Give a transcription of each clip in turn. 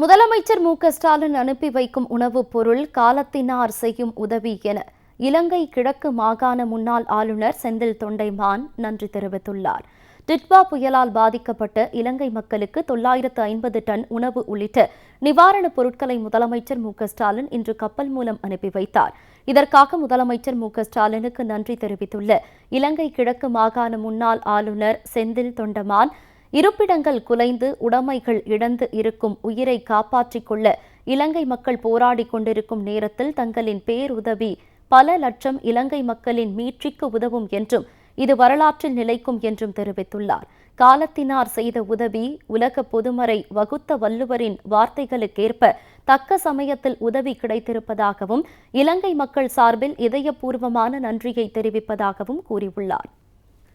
முதலமைச்சர் மு ஸ்டாலின் அனுப்பி வைக்கும் உணவுப் பொருள் காலத்தினார் செய்யும் உதவி என இலங்கை கிழக்கு மாகாண முன்னாள் ஆளுநர் செந்தில் தொண்டைமான் நன்றி தெரிவித்துள்ளார். டிட்வா புயலால் பாதிக்கப்பட்ட இலங்கை மக்களுக்கு தொள்ளாயிரத்து ஐம்பது டன் உணவு உள்ளிட்ட நிவாரணப் பொருட்களை முதலமைச்சர் மு ஸ்டாலின் இன்று கப்பல் மூலம் அனுப்பி வைத்தார். இதற்காக முதலமைச்சர் மு ஸ்டாலினுக்கு நன்றி தெரிவித்துள்ள இலங்கை கிழக்கு மாகாண முன்னாள் ஆளுநர் செந்தில் தொண்டமான் இருப்பிடங்கள் குலைந்து உடைமைகள் இழந்து இருக்கும் உயிரை காப்பாற்றிக் கொள்ள இலங்கை மக்கள் போராடிக் கொண்டிருக்கும் நேரத்தில் தங்களின் பேருதவி பல லட்சம் இலங்கை மக்களின் மீட்சிக்கு உதவும் என்றும் இது வரலாற்றில் நிலைக்கும் என்றும் தெரிவித்துள்ளார். காலத்தினார் செய்த உதவி உலக பொதுமறை வகுத்த வள்ளுவரின் வார்த்தைகளுக்கேற்ப தக்க சமயத்தில் உதவி கிடைத்திருப்பதாகவும் இலங்கை மக்கள் சார்பில் இதயபூர்வமான நன்றியை தெரிவிப்பதாகவும் கூறியுள்ளார்.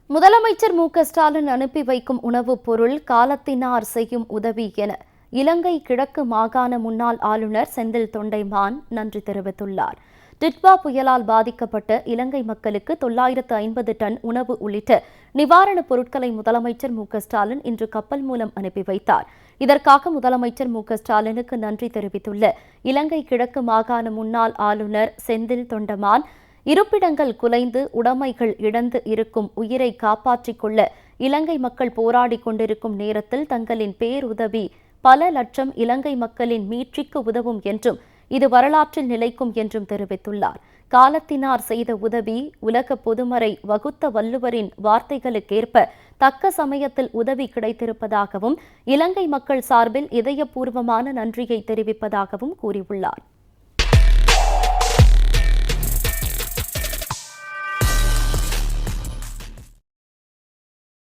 முதலமைச்சர் மு ஸ்டாலின் அனுப்பி வைக்கும் உணவுப் பொருள் காலத்தினார் செய்யும் உதவி என இலங்கை கிழக்கு மாகாண முன்னாள் ஆளுநர் செந்தில் தொண்டைமான் நன்றி தெரிவித்துள்ளார். டிட்வா புயலால் பாதிக்கப்பட்ட இலங்கை மக்களுக்கு தொள்ளாயிரத்து ஐம்பது டன் உணவு உள்ளிட்ட நிவாரணப் பொருட்களை முதலமைச்சர் மு ஸ்டாலின் இன்று கப்பல் மூலம் அனுப்பி வைத்தார். இதற்காக முதலமைச்சர் மு ஸ்டாலினுக்கு நன்றி தெரிவித்துள்ள இலங்கை கிழக்கு மாகாண முன்னாள் ஆளுநர் செந்தில் தொண்டமான் இருப்பிடங்கள் குலைந்து உடைமைகள் இழந்து இருக்கும் உயிரை காப்பாற்றிக் கொள்ள இலங்கை மக்கள் போராடிக் கொண்டிருக்கும் நேரத்தில் தங்களின் பேருதவி பல லட்சம் இலங்கை மக்களின் மீட்சிக்கு உதவும் என்றும் இது வரலாற்றில் நிலைக்கும் என்றும் தெரிவித்துள்ளார். காலத்தினார் செய்த உதவி உலக பொதுமறை வகுத்த வள்ளுவரின் வார்த்தைகளுக்கேற்ப தக்க சமயத்தில் உதவி கிடைத்திருப்பதாகவும் இலங்கை மக்கள் சார்பில் இதயபூர்வமான நன்றியை தெரிவிப்பதாகவும் கூறியுள்ளார்.